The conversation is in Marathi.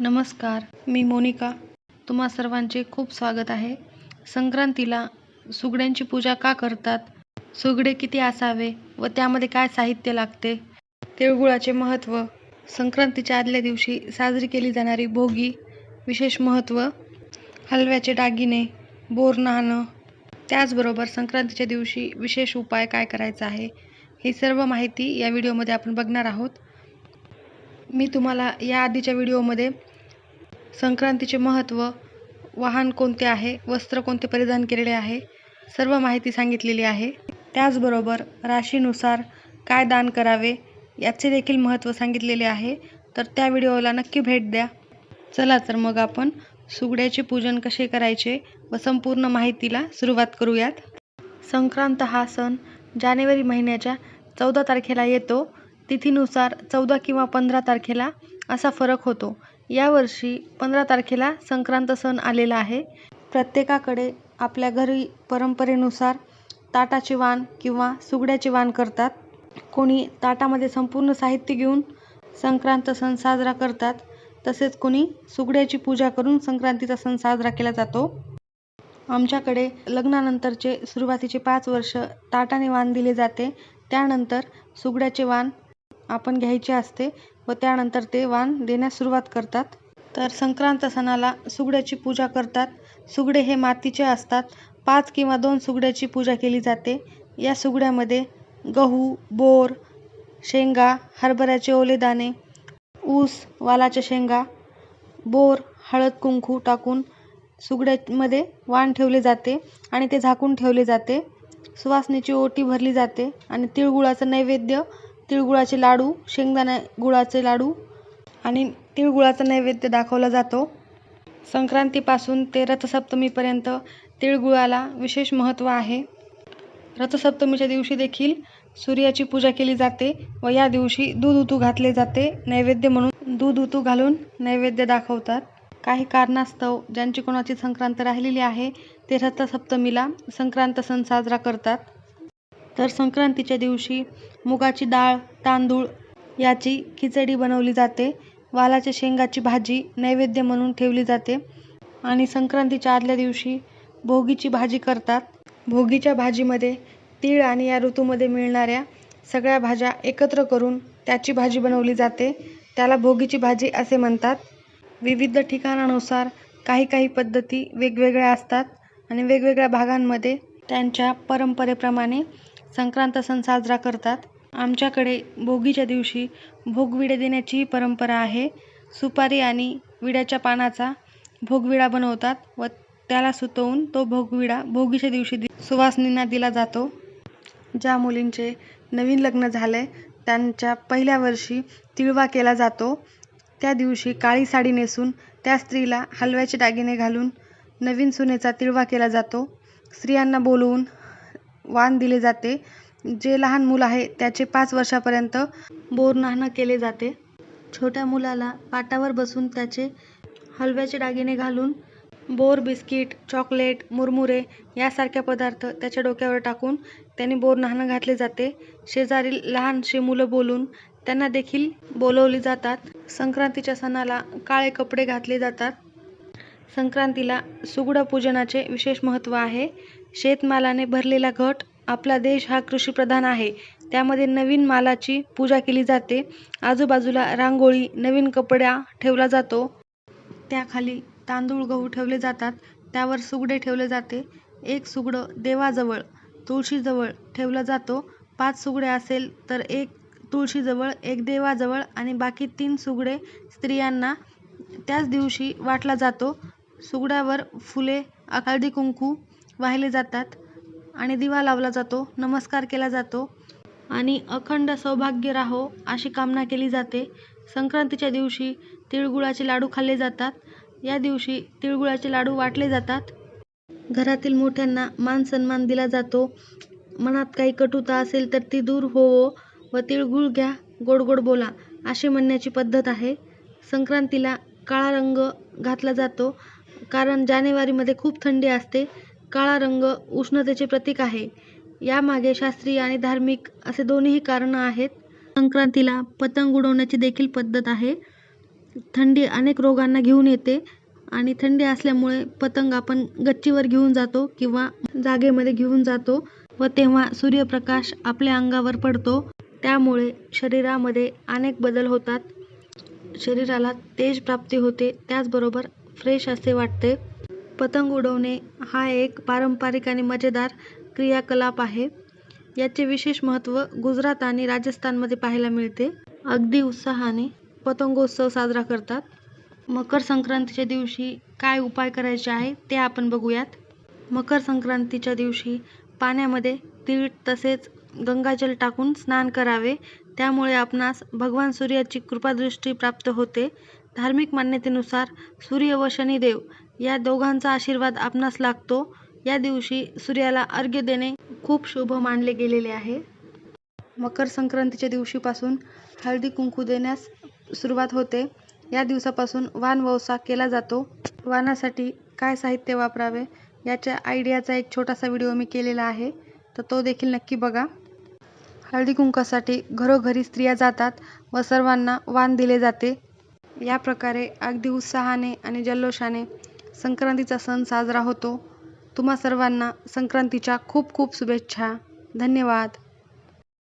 नमस्कार मी मोनिका. तुम्हा सर्वांचे खूप स्वागत आहे. संक्रांतीला सुगड्यांची पूजा का करतात? सुगडे किती असावे व त्यामध्ये काय साहित्य लागते? तिळगुळाचे महत्त्व. संक्रांतीच्या आदल्या दिवशी साजरी केली जाणारी भोगी विशेष महत्त्व. हलव्याचे दागिने बोर नाणं. त्याचबरोबर संक्रांतीच्या दिवशी विशेष उपाय काय करायचा आहे ही सर्व माहिती या व्हिडिओमध्ये आपण बघणार आहोत. मी तुम्हाला या आधीच्या व्हिडिओमध्ये संक्रांतीचे महत्त्व वाहन कोणते आहे वस्त्र कोणते परिधान केलेले आहे सर्व माहिती सांगितलेली आहे. त्याचबरोबर राशीनुसार काय दान करावे याचे देखील महत्त्व सांगितलेले आहे. तर त्या व्हिडिओला नक्की भेट द्या. चला तर मग आपण सुगड्याचे पूजन कसे करायचे व संपूर्ण माहितीला सुरुवात करूयात. संक्रांत हा सण जानेवारी महिन्याच्या चौदा तारखेला येतो. तिथीनुसार चौदा किंवा पंधरा तारखेला असा फरक होतो. यावर्षी पंधरा तारखेला संक्रांत सण आलेला आहे. प्रत्येकाकडे आपल्या घरी परंपरेनुसार ताटाचे वाण किंवा सुगड्याचे वाण करतात. कोणी ताटामध्ये संपूर्ण साहित्य घेऊन संक्रांत सण साजरा करतात. तसेच कोणी सुगड्याची पूजा करून संक्रांतीचा सण साजरा केला जातो. आमच्याकडे लग्नानंतरचे सुरुवातीचे पाच वर्ष ताटाने वाण दिले जाते. त्यानंतर सुगड्याचे वाण आपण घ्यायचे असते. व त्यानंतर ते वाण देण्यास सुरुवात करतात. तर संक्रांत सणाला सुगड्याची पूजा करतात. सुगडे हे मातीचे असतात. पाच किंवा दोन सुगड्याची पूजा केली जाते. या सुगड्यामध्ये गहू बोर शेंगा हरभऱ्याचे ओले दाणे ऊस वालाच्या शेंगा बोर हळद कुंकू टाकून सुगड्यामध्ये वाण ठेवले जाते आणि ते झाकून ठेवले जाते. सुवासनीची ओटी भरली जाते आणि तिळगुळाचं नैवेद्य तिळगुळाचे लाडू शेंगदाणा गुळाचे लाडू आणि तिळगुळाचा नैवेद्य दाखवला जातो. संक्रांतीपासून ते रथसप्तमीपर्यंत तिळगुळाला विशेष महत्त्व आहे. रथसप्तमीच्या दिवशी देखील सूर्याची पूजा केली जाते व या दिवशी दूध उतू घातले जाते. नैवेद्य म्हणून दूध उतू घालून नैवेद्य दाखवतात. काही कारणास्तव ज्यांची कोणाची संक्रांत राहिलेली आहे ते रथसप्तमीला संक्रांत सण साजरा करतात. तर संक्रांतीच्या दिवशी मुगाची डाळ तांदूळ याची खिचडी बनवली जाते. वालाच्या शेंगाची भाजी नैवेद्य म्हणून ठेवली जाते. आणि संक्रांतीच्या आदल्या दिवशी भोगीची भाजी करतात. भोगीच्या भाजीमध्ये तीळ आणि या ऋतूमध्ये मिळणाऱ्या सगळ्या भाज्या एकत्र करून त्याची भाजी बनवली जाते. त्याला भोगीची भाजी असे म्हणतात. विविध ठिकाणानुसार काही काही पद्धती वेगवेगळ्या असतात आणि वेगवेगळ्या भागांमध्ये त्यांच्या परंपरेप्रमाणे संक्रांत सण साजरा करतात. आमच्याकडे भोगीच्या दिवशी भोगविडे देण्याचीही परंपरा आहे. सुपारी आणि विड्याच्या पानाचा भोगविडा बनवतात व त्याला सुतवून तो भोगविडा भोगीच्या दिवशी दि सुवासिनींना दिला जातो. ज्या मुलींचे नवीन लग्न झाले त्यांच्या पहिल्या वर्षी तिळवा केला जातो. त्या दिवशी काळी साडी नेसून त्या स्त्रीला हलव्याचे दागिने घालून नवीन सुनेचा तिळवा केला जातो. स्त्रियांना बोलवून वाण दिले जाते. जे लहान मूल आहे त्याचे पाच वर्षापर्यंत बोर केले जाते. छोट्या मुलाला पाटावर बसून त्याचे हलव्याचे दागिने घालून बोर बिस्किट चॉकलेट मुरमुरे यासारख्या पदार्थ त्याच्या डोक्यावर टाकून त्याने बोर घातले जाते. शेजारील लहानशी मुलं बोलून त्यांना देखील बोलवली जातात. संक्रांतीच्या सणाला काळे कपडे घातले जातात. संक्रांतीला सुगड पूजनाचे विशेष महत्त्व आहे. शेतमालाने भरलेला घट आपला देश हा कृषीप्रधान आहे. त्यामध्ये नवीन मालाची पूजा केली जाते. आजूबाजूला रांगोळी नवीन कपडा ठेवला जातो. त्याखाली तांदूळ गहू ठेवले जातात. त्यावर सुगडे ठेवले जाते. एक सुगडं देवाजवळ तुळशीजवळ ठेवला जातो. पाच सुगडे असेल तर एक तुळशीजवळ एक देवाजवळ आणि बाकी तीन सुगडे स्त्रियांना त्याच दिवशी वाटला जातो. सुगड्यावर फुले हळदी कुंकू वाहिले जातात आणि दिवा लावला जातो नमस्कार केला जातो आणि अखंड सौभाग्य राहो अशी कामना केली जाते. संक्रांतीच्या दिवशी तिळगुळाचे लाडू खाल्ले जातात. या दिवशी तिळगुळाचे लाडू वाटले जातात. घरातील मोठ्यांना मान सन्मान दिला जातो. मनात काही कटुता असेल तर ती दूर होवो व तिळगुळ घ्या गोड गोड बोला अशी म्हणण्याची पद्धत आहे. संक्रांतीला काळा रंग घातला जातो. कारण जानेवारीमध्ये खूप थंडी असते. काळा रंग उष्णतेचे प्रतीक आहे. यामागे शास्त्रीय आणि धार्मिक असे दोन्हीही कारणं आहेत. संक्रांतीला पतंग उडवण्याची देखील पद्धत आहे. थंडी अनेक रोगांना घेऊन येते आणि थंडी असल्यामुळे पतंग आपण गच्चीवर घेऊन जातो किंवा जागेमध्ये घेऊन जातो व तेव्हा सूर्यप्रकाश आपल्या अंगावर पडतो. त्यामुळे शरीरामध्ये अनेक बदल होतात. शरीराला तेज प्राप्ती होते. त्याचबरोबर फ्रेश असे वाटते. पतंग उडवणे हा एक पारंपरिक आणि मजेदार क्रियाकलाप आहे. याचे विशेष महत्त्व गुजरात आणि राजस्थानमध्ये पाहायला मिळते. अगदी उत्साहाने पतंगोत्सव साजरा करतात. मकर संक्रांतीच्या दिवशी काय उपाय करायचे आहे ते आपण बघूयात. मकर संक्रांतीच्या दिवशी पाण्यामध्ये तीळ तसेच गंगाजल टाकून स्नान करावे. त्यामुळे आपणास भगवान सूर्याची कृपादृष्टी प्राप्त होते. धार्मिक मान्यतेनुसार सूर्य व शनिदेव या दोघांचा आशीर्वाद आपणास लागतो. या दिवशी सूर्याला अर्घ्य देणे खूप शुभ मानले गेलेले आहे. मकर संक्रांतीच्या दिवशीपासून हळदी कुंकू देण्यास सुरुवात होते. या दिवसापासून वाणवसा केला जातो. वाणासाठी काय साहित्य वापरावे याच्या आयडियाचा एक छोटासा व्हिडिओ मी केलेला आहे. तर तो देखील नक्की बघा. हळदी कुंकासाठी घरोघरी स्त्रिया जातात व सर्वांना वाण दिले जाते. या प्रकारे अगदी उत्साहाने आणि जल्लोषाने संक्रांतीचा सण साजरा होतो. तुम्हा सर्वांना संक्रांतीच्या खूप खूप शुभेच्छा. धन्यवाद.